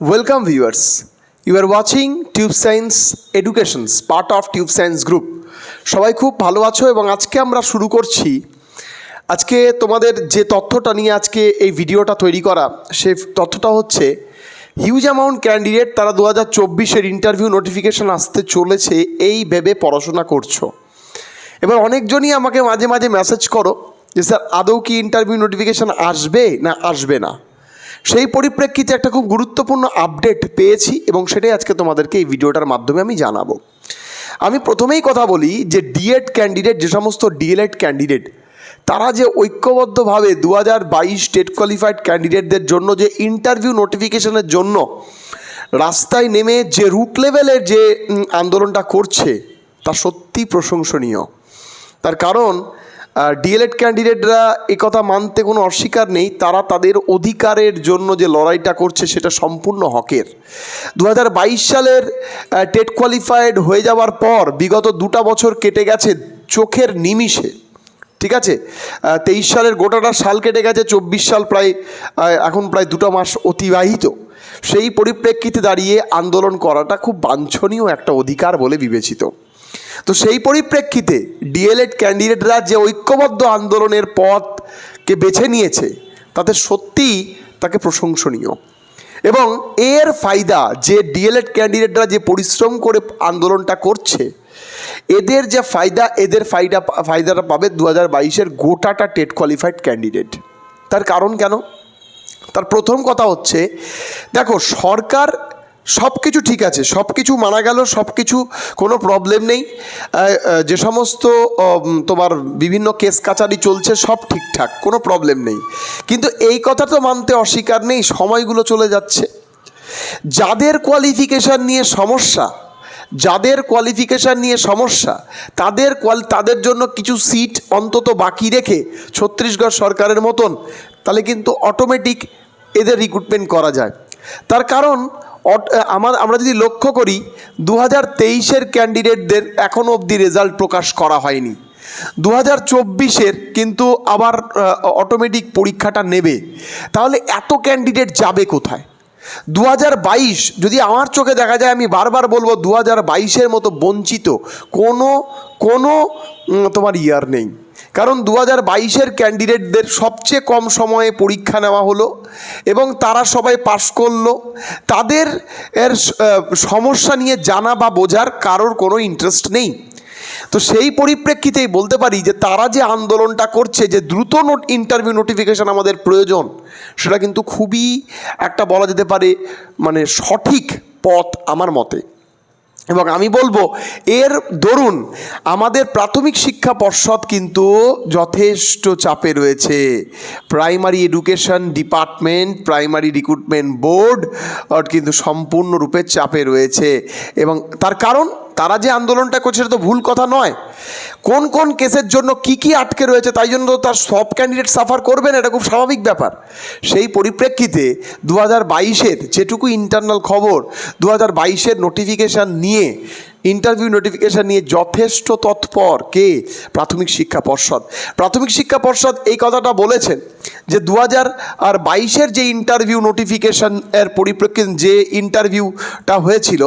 Welcome viewers. You are watching Tube Science Educations, part of Tube Science Group. সবাই খুব ভালো আছো এবং আজকে আমরা শুরু করছি আজকে তোমাদের যে তথ্যটা নিয়ে আজকে এই ভিডিওটা তৈরি করা সে তথ্যটা হচ্ছে হিউজ অ্যামাউন্ট ক্যান্ডিডেট তারা দু হাজার চব্বিশের ইন্টারভিউ নোটিফিকেশান আসতে চলেছে এই ভেবে পড়াশোনা করছ এবার অনেকজনই আমাকে মাঝে মাঝে মেসেজ করো যে স্যার আদৌ কি ইন্টারভিউ নোটিফিকেশান আসবে না আসবে না সেই পরিপ্রেক্ষিতে একটা খুব গুরুত্বপূর্ণ আপডেট পেয়েছি এবং সেটাই আজকে তোমাদেরকে এই ভিডিওটার মাধ্যমে আমি জানাব। আমি প্রথমেই কথা বলি যে ডিএড ক্যান্ডিডেট যে সমস্ত ডিএলএড ক্যান্ডিডেট তারা যে ঐক্যবদ্ধভাবে দু হাজার বাইশ স্টেট কোয়ালিফাইড ক্যান্ডিডেটদের জন্য যে ইন্টারভিউ নোটিফিকেশনের জন্য রাস্তায় নেমে যে রুট লেভেলের যে আন্দোলনটা করছে, তা সত্যি প্রশংসনীয়। তার কারণ ডিএলএড ক্যান্ডিডেটরা কথা মানতে কোনো অস্বীকার নেই। তারা তাদের অধিকারের জন্য যে লড়াইটা করছে সেটা সম্পূর্ণ হকের। দু হাজার বাইশ সালের টেট কোয়ালিফাইড হয়ে যাওয়ার পর বিগত দুটা বছর কেটে গেছে চোখের নিমিষে। ঠিক আছে? তেইশ সালের গোটাটা সাল কেটে গেছে, চব্বিশ সাল প্রায় এখন প্রায় দুটো মাস অতিবাহিত। সেই পরিপ্রেক্ষিতে দাঁড়িয়ে আন্দোলন করাটা খুব বাঞ্ছনীয় একটা অধিকার বলে বিবেচিত। তো সেই পরিপ্রেক্ষিতে ডিএলএড ক্যান্ডিডেটরা যে ঐক্যবদ্ধ আন্দোলনের পথকে বেছে নিয়েছে, তাতে সত্যিই তাকে প্রশংসনীয়। এবং এর ফায়দা যে ডিএলএড ক্যান্ডিডেটরা যে পরিশ্রম করে আন্দোলনটা করছে, এদের যে ফায়দা, এদের ফায়দা, ফায়দাটা পাবে দু হাজার বাইশের গোটাটা টেট কোয়ালিফাইড ক্যান্ডিডেট তার কারণ কেন? তার প্রথম কথা হচ্ছে, দেখো সরকার সব কিছু ঠিক আছে সব কিছু মানা গেল সব কিছু কোনো প্রবলেম নেই। যে সমস্ত তোমার বিভিন্ন কেস কাচারি চলছে, সব ঠিকঠাক, কোনো প্রবলেম নেই। কিন্তু এই কথা তো মানতে অস্বীকার নেই, সময়গুলো চলে যাচ্ছে। যাদের কোয়ালিফিকেশান নিয়ে সমস্যা, যাদের কোয়ালিফিকেশান নিয়ে সমস্যা, তাদের কোয়াল তাদের জন্য কিছু সিট অন্তত বাকি রেখে ছত্তিশগড় সরকারের মতন, তাহলে কিন্তু অটোমেটিক এদের রিক্রুটমেন্ট করা যায়। তার কারণ আমার আমরা যদি লক্ষ্য করি দু হাজার তেইশের ক্যান্ডিডেটদের এখনও অবধি রেজাল্ট প্রকাশ করা হয়নি। দু হাজার চব্বিশের কিন্তু আবার অটোমেটিক পরীক্ষাটা নেবে। তাহলে এত ক্যান্ডিডেট যাবে কোথায়? দু হাজার বাইশ, যদি আমার চোখে দেখা যায়, আমি বারবার বলব দু হাজার বাইশের মতো বঞ্চিত কোনো কোনো তোমার ইয়ার নেই। কারণ দু হাজার বাইশের ক্যান্ডিডেটদের সবচেয়ে কম সময়ে পরীক্ষা নেওয়া হলো এবং তারা সবাই পাশ করল। তাদের এর সমস্যা নিয়ে জানা বা বোঝার কারোর কোনো ইন্টারেস্ট নেই। তো সেই পরিপ্রেক্ষিতেই বলতে পারি যে তারা যে আন্দোলনটা করছে, যে দ্রুত নোট ইন্টারভিউ নোটিফিকেশান আমাদের প্রয়োজন, সেটা কিন্তু খুবই একটা বলা যেতে পারে মানে সঠিক পথ আমার মতে। এবং আমি বলব, এর দরুন আমাদের প্রাথমিক শিক্ষা পর্ষদ কিন্তু যথেষ্ট চাপে রয়েছে। Primary education department primary recruitment board কিন্তু সম্পূর্ণরূপে চাপে রয়েছে। এবং তার কারণ তারা যে আন্দোলনটা করছে সেটা তো ভুল কথা নয়। কোন কোন কেসের জন্য কি কি আটকে রয়েছে তাই জন্য তার সব ক্যান্ডিডেট সাফার করবেন, এটা খুব স্বাভাবিক ব্যাপার। সেই পরিপ্রেক্ষিতে দু হাজার বাইশের যেটুকু ইন্টারনাল খবর দু হাজার বাইশের নোটিফিকেশান নিয়ে ইন্টারভিউ নোটিফিকেশান নিয়ে যথেষ্ট তৎপর কে? প্রাথমিক শিক্ষা পর্ষদ। প্রাথমিক শিক্ষা পর্ষদ এই কথাটা বলেছেন যে দু হাজার আর বাইশের যে ইন্টারভিউ নোটিফিকেশান এর পরিপ্রেক্ষিতে যে ইন্টারভিউটা হয়েছিল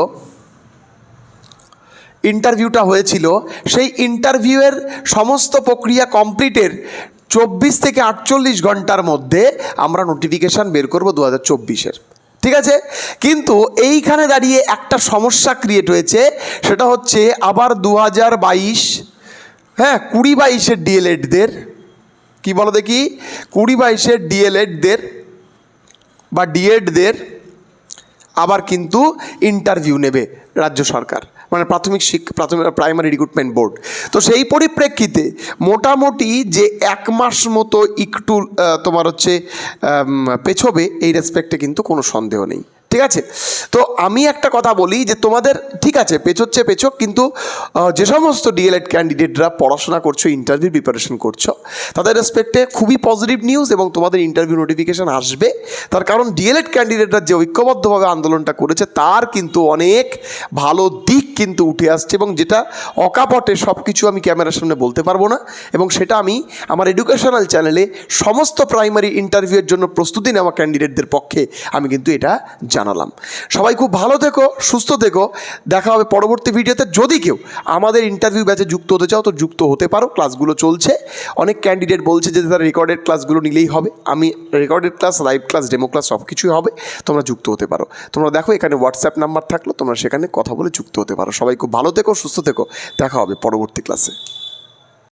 ইন্টারভিউটা হয়েছিল, সেই ইন্টারভিউয়ের সমস্ত প্রক্রিয়া কমপ্লিটের চব্বিশ থেকে আটচল্লিশ ঘণ্টার মধ্যে আমরা নোটিফিকেশান বের করব দু হাজার চব্বিশের। ঠিক আছে? কিন্তু এইখানে দাঁড়িয়ে একটা সমস্যা ক্রিয়েট হয়েছে, সেটা হচ্ছে আবার দু হাজার বাইশ হ্যাঁ কুড়ি বাইশের ডিএলএডদের কি বলো দেখি? কুড়ি বাইশের ডিএলএডদের বা ডিএডদের আবার কিন্তু ইন্টারভিউ নেবে রাজ্য সরকার। মানে প্রাথমিক শিক্ষা প্রাথমিক প্রাইমারি রিক্রুটমেন্ট বোর্ড তো সেই পরিপ্রেক্ষিতে মোটামুটি যে এক মাস মতো একটু তোমার হচ্ছে পেছবে, এই রেসপেক্টে কিন্তু কোনো সন্দেহ নেই। ঠিক আছে? তো আমি একটা কথা বলি যে তোমাদের, ঠিক আছে পেছোচ্ছে পেছোক, কিন্তু যে সমস্ত ডিএলএড ক্যান্ডিডেটরা পড়াশোনা করছ ইন্টারভিউ প্রিপারেশন করছ, তাদের রেসপেক্টে খুবই পজিটিভ নিউজ এবং তোমাদের ইন্টারভিউ নোটিফিকেশান আসবে। তার কারণ ডিএলএড ক্যান্ডিডেটরা যে ঐক্যবদ্ধভাবে আন্দোলনটা করেছে, তার কিন্তু অনেক ভালো দিক কিন্তু উঠে আসছে এবং যেটা অকাপটে সব কিছু আমি ক্যামেরার সামনে বলতে পারব না এবং সেটা আমি আমার এডুকেশনাল চ্যানেলে সমস্ত প্রাইমারি ইন্টারভিউয়ের জন্য প্রস্তুতি নেওয়া ক্যান্ডিডেটদের পক্ষে আমি কিন্তু এটা জানাই জানালাম। সবাই খুব ভালো থেকো, সুস্থ থেকো। দেখা হবে পরবর্তী ভিডিওতে। যদি কেউ আমাদের ইন্টারভিউ ব্যাচে যুক্ত হতে চাও, তো যুক্ত হতে পারো। ক্লাসগুলো চলছে। অনেক ক্যান্ডিডেট বলছে যে, তারা রেকর্ডেড ক্লাসগুলো নিলেই হবে। আমি recorded class live class demo class সব কিছুই হবে। তোমরা যুক্ত হতে পারো। তোমরা দেখো, এখানে হোয়াটসঅ্যাপ নাম্বার থাকল। তোমরা সেখানে কথা বলে যুক্ত হতে পারো। সবাই খুব ভালো থেকো, সুস্থ থেকো। দেখা হবে পরবর্তী ক্লাসে